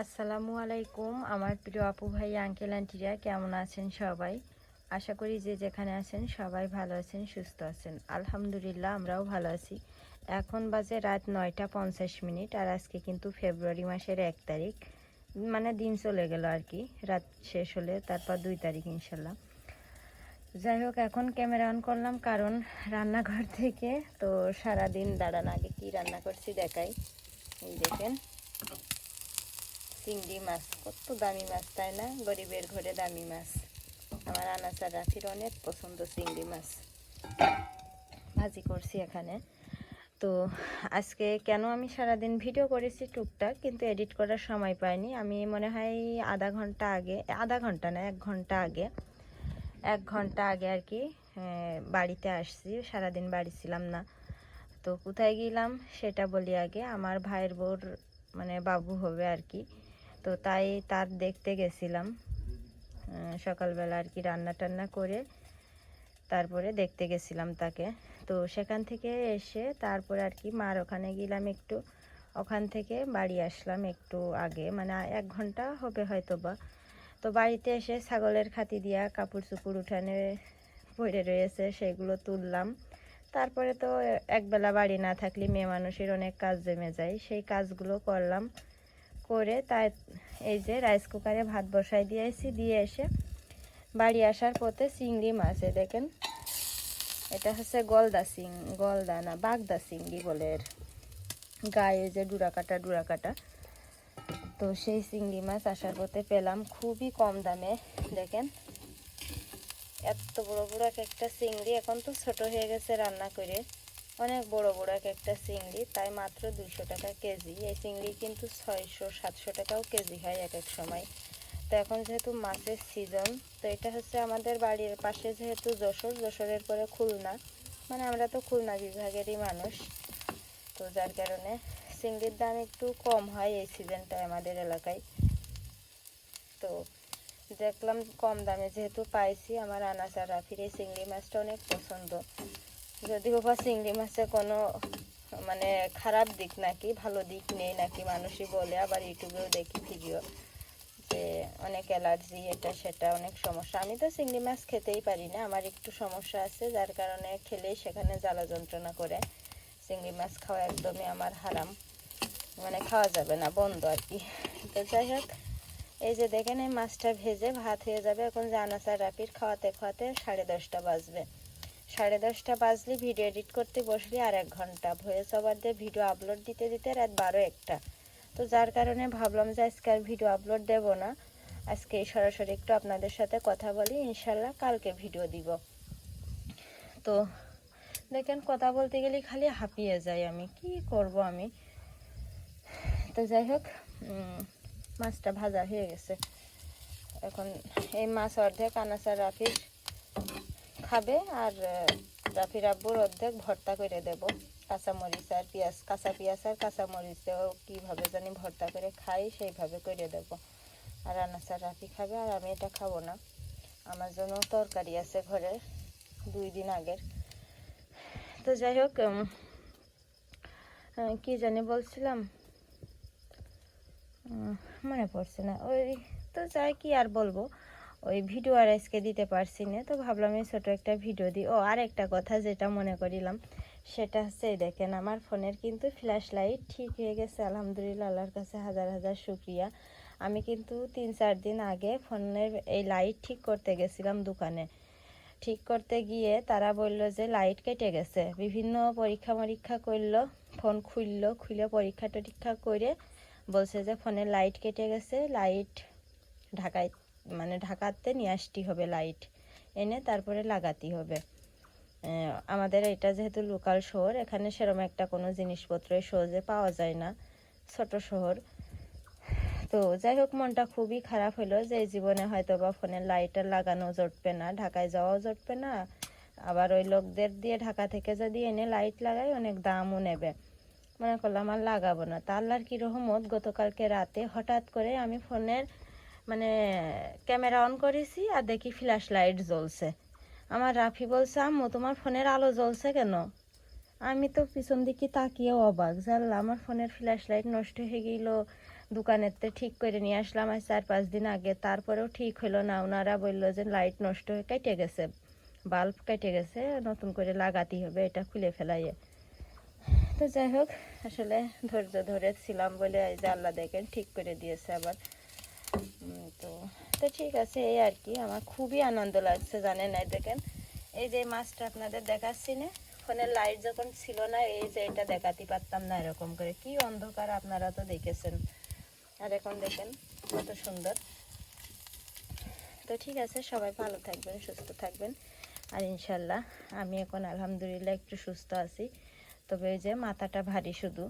আসসালামু আলাইকুম, আমার প্রিয় আপু ভাই আঙ্কেল আন্টিরা কেমন আছেন সবাই? আশা করি যে যেখানে আছেন সবাই ভালো আছেন, সুস্থ আছেন। আলহামদুলিল্লাহ, আমরাও ভালো আছি। এখন বাজে রাত নয়টা পঞ্চাশ মিনিট, আর আজকে কিন্তু ফেব্রুয়ারি মাসের এক তারিখ। মানে দিন চলে গেল আর কি, রাত শেষ হলে, তারপর দুই তারিখ ইনশাল্লাহ। যাই হোক, এখন ক্যামেরা অন করলাম, কারণ রান্নাঘর থেকে, তো সারাদিন দাঁড়ান আগে কি রান্না করছি দেখাই। এই দেখেন। চিংড়ি মাছ, কত দামি মাছ, তাই না? গরিবের ঘরে দামি মাছ। আমার আনাচার রাফির অনেক পছন্দ চিংড়ি মাছ। ভাজি করছি এখানে। তো আজকে কেন আমি সারাদিন ভিডিও করেছি টুকটাক, কিন্তু এডিট করার সময় পাইনি। আমি মনে হয় আধা ঘণ্টা আগে, আধা ঘণ্টা না, এক ঘণ্টা আগে, এক ঘণ্টা আগে আর কি বাড়িতে আসছি। সারাদিন বাড়ি ছিলাম না। তো কোথায় গেলাম সেটা বলি আগে। আমার ভাইয়ের বউর মানে বাবু হবে আর কি। তো তাই তার দেখতে গেছিলাম। সকালবেলা আর কি রান্না টান্না করে তারপরে দেখতে গেছিলাম তাকে। তো সেখান থেকে এসে তারপরে আর কি মার ওখানে গেলাম একটু। ওখান থেকে বাড়ি আসলাম একটু আগে মানে এক ঘণ্টা হবে হয়তো বা তো বাড়িতে এসে ছাগলের খাতি দিয়া কাপড় চুপড় উঠানে পড়ে রয়েছে, সেগুলো তুললাম। তারপরে তো একবেলা বাড়ি না থাকলে মেয়ে মানুষের অনেক কাজ জমে যায়, সেই কাজগুলো করলাম। করে তাই এই যে রাইস কুকারে ভাত বসাই দিয়েছি, দিয়ে এসে বাড়ি আসার পথে চিংড়ি মাছ দেখেন। এটা হচ্ছে গলদা চিং, গলদা না, বাগদা চিংড়ি বলে এর গায়ে যে ডুরা কাটা ডুরা কাটা তো সেই চিংড়ি মাছ আসার পথে পেলাম খুবই কম দামে, দেখেন। এত বড় বড় এক একটা চিংড়ি এখন তো ছোট হয়ে গেছে রান্না করে। অনেক বড় বড় এক একটা চিংড়ি, তাই মাত্র দুইশো টাকা কেজি। এই চিংড়ি কিন্তু ছয়শো, সাতশো টাকাও কেজি হয় এক এক সময়। তো এখন যেহেতু মাছের সিজন তো এটা হচ্ছে আমাদের বাড়ির পাশে যেহেতু যশোর, যশোরের পরে খুলনা। মানে আমরা তো খুলনা বিভাগেরই মানুষ। তো যার কারণে চিংড়ির দাম একটু কম হয় এই সিজনটায় আমাদের এলাকায়। তো দেখলাম কম দামে যেহেতু পাইছি, আমার আনাচার রাফির এই চিংড়ি মাছটা অনেক পছন্দ। যদিও বা চিংড়ি মাছে কোনো মানে খারাপ দিক নাকি, ভালো দিক নেই নাকি মানুষই বলে, আবার ইউটিউবেও দেখি ভিডিও যে অনেক অ্যালার্জি, এটা সেটা অনেক সমস্যা। আমি তো চিংড়ি মাছ খেতেই পারি না, আমার একটু সমস্যা আছে, যার কারণে খেলেই সেখানে জ্বালা যন্ত্রণা করে। চিংড়ি মাছ খাওয়া একদমই আমার হারাম মানে খাওয়া যাবে না, বন্ধ আর কি। তো যাই হোক, এই যে দেখেন এই মাছটা ভেজে ভাত হয়ে যাবে, এখন জানাচার রাপির খাওয়াতে খাওয়াতে সাড়ে দশটা বাজবে। সাড়ে দশটা বাজলে ভিডিও এডিট করতে বসলে আর এক ঘণ্টা। ভয়েস ওভার দিয়ে ভিডিও আপলোড দিতে দিতে রাত বারো একটা। তো যার কারণে ভাবলাম যে আজকে আর ভিডিও আপলোড দেব না। আজকে সরাসরি একটু আপনাদের সাথে কথা বলি, ইনশাল্লাহ কালকে ভিডিও দিব। তো দেখেন, কথা বলতে গেলে খালি হাঁপিয়ে যাই আমি। কি করব আমি? তো যাই হোক মাছটা ভাজা হয়ে গেছে। এখন এই মাছ অর্ধেক আনাচার রাফির খাবে আর আহ, রাফির আব্বুর অর্ধেক ভর্তা করে দেব। কাঁচামরিচ আর পেঁয়াজ কাঁচা পেঁয়াজ আর কাঁচামরিচেও কীভাবে জানি ভর্তা করে খাই সেইভাবে করে দেব। আর আনাচার রাফি খাবে আর আমি এটা খাব না। আমার জন্য তরকারি আছে ঘরে দুই দিন আগের। তো যাই হোক কি জানি বলছিলাম? মনে পড়ছে না। ওই তো যাই কি আর বলব? ওই ভিডিও আর আজকে দিতে পারছি না, তো ভাবলাম এই ছোটো একটা ভিডিও দিই। ও আর একটা কথা যেটা মনে করিলাম, সেটা হচ্ছে দেখেন, আমার ফোনের কিন্তু ফ্ল্যাশ লাইট ঠিক হয়ে গেছে, আলহামদুলিল্লাহ, আল্লাহর কাছে হাজার হাজার শুক্রিয়া। আমি কিন্তু তিন চার দিন আগে ফোনের এই লাইট ঠিক করতে গেছিলাম দোকানে। ঠিক করতে গিয়ে তারা বলল যে লাইট কেটে গেছে। বিভিন্ন পরীক্ষা মরীক্ষা করল, ফোন খুললো, খুলে পরীক্ষা টরীক্ষা করে বলছে যে ফোনের লাইট কেটে গেছে, লাইট ঢাকায় মানে ঢাকাতে নিয়ে আসতে হবে লাইট এনে তারপরে লাগাতে হবে। আমাদের এটা যেহেতু লোকাল শহর, এখানে সেরকম একটা কোনো জিনিসপত্র সহজে পাওয়া যায় না, ছোট শহর। তো যাই হোক, মনটা খুবই খারাপ হলো যে জীবনে হয়তো বা ফোনের লাইট আর লাগানো জটবে না, ঢাকায় যাওয়াও জটবে না। আবার ওই লোকদের দিয়ে ঢাকা থেকে যদি এনে লাইট লাগাই, অনেক দামও নেবে। মনে করলাম আর লাগাবো না। তা আল্লাহর কি রহমত, গতকালকে রাতে হঠাৎ করে আমি ফোনের মানে ক্যামেরা অন করেছি আর দেখি ফ্ল্যাশ লাইট জ্বলছে। আমার রাফি বলছে, আম্মু, তোমার ফোনের আলো জ্বলছে কেন? আমি তো পিছন দিকে তাকিয়েও অবাক। জানলাম আমার ফোনের ফ্ল্যাশ লাইট নষ্ট হয়ে গেল। দোকানের তে ঠিক করে নিয়ে আসলাম আর চার পাঁচ দিন আগে। তারপরেও ঠিক হলো না। ওনারা বলল যে লাইট নষ্ট হয়ে কেটে গেছে। বাল্ব কেটে গেছে, নতুন করে লাগাতে হবে, এটা খুলে ফেলাইয়ে। তো যাই হোক, আসলে ধৈর্য ধরে ছিলাম বলে এই যে আল্লাহ দেখেন ঠিক করে দিয়েছে আবার। তো ঠিক আছে, এই আর কি। আমার খুবই আনন্দ লাগছে, জানেন, এই দেখেন। এই যে মাছটা আপনাদের দেখাচ্ছি না ফোনের লাইট যখন ছিল না, এই যে এটা দেখাতে পারতাম না এরকম করে। কি অন্ধকার আপনারা তো দেখেছেন। আর এখন দেখেন, কত সুন্দর। তো ঠিক আছে, সবাই ভালো থাকবেন, সুস্থ থাকবেন। আর ইনশাল্লাহ, আমি এখন আলহামদুলিল্লাহ একটু সুস্থ আছি। তবে এই যে মাথাটা ভারী শুধু।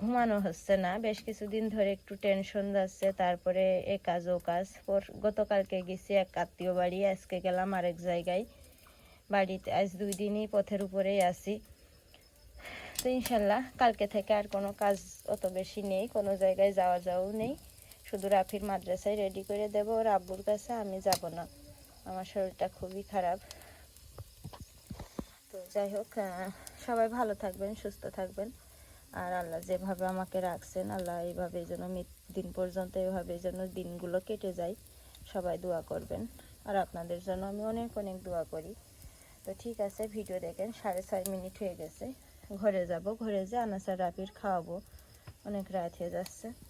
ঘুমানো হচ্ছে না। বেশ কিছুদিন ধরে একটু টেনশন যাচ্ছে। তারপরে এ কাজ, ও কাজ। গতকালকে গেছি এক আত্মীয় বাড়ি। আজকে গেলাম আরেক জায়গায়। বাড়িতে আজ দুই দিনই পথের উপরেই আছি। তো ইনশাল্লাহ কালকে থেকে আর কোনো কাজ অত বেশি নেই। কোনো জায়গায় যাওয়া যাওয়াও নেই। শুধু রাফির মাদ্রাসায় রেডি করে দেব। ওর আব্বুর কাছে আমি যাব না। আমার শরীরটা খুবই খারাপ। তো যাই হোক সবাই ভালো থাকবেন, সুস্থ থাকবেন। আর আল্লাহ যেভাবে আমাকে রাখছেন, আল্লাহ এইভাবে যেন দিন পর্যন্ত এইভাবে যেন দিনগুলো কেটে যায়। সবাই দোয়া করবেন। আর আপনাদের জন্য আমি অনেক অনেক দোয়া করি। তো ঠিক আছে, ভিডিও দেখেন, সাড়ে ছয় মিনিট হয়ে গেছে। ঘরে যাব, ঘরে যে আনাসার রাপির খাওয়াবো। অনেক রাত হয়ে যাচ্ছে।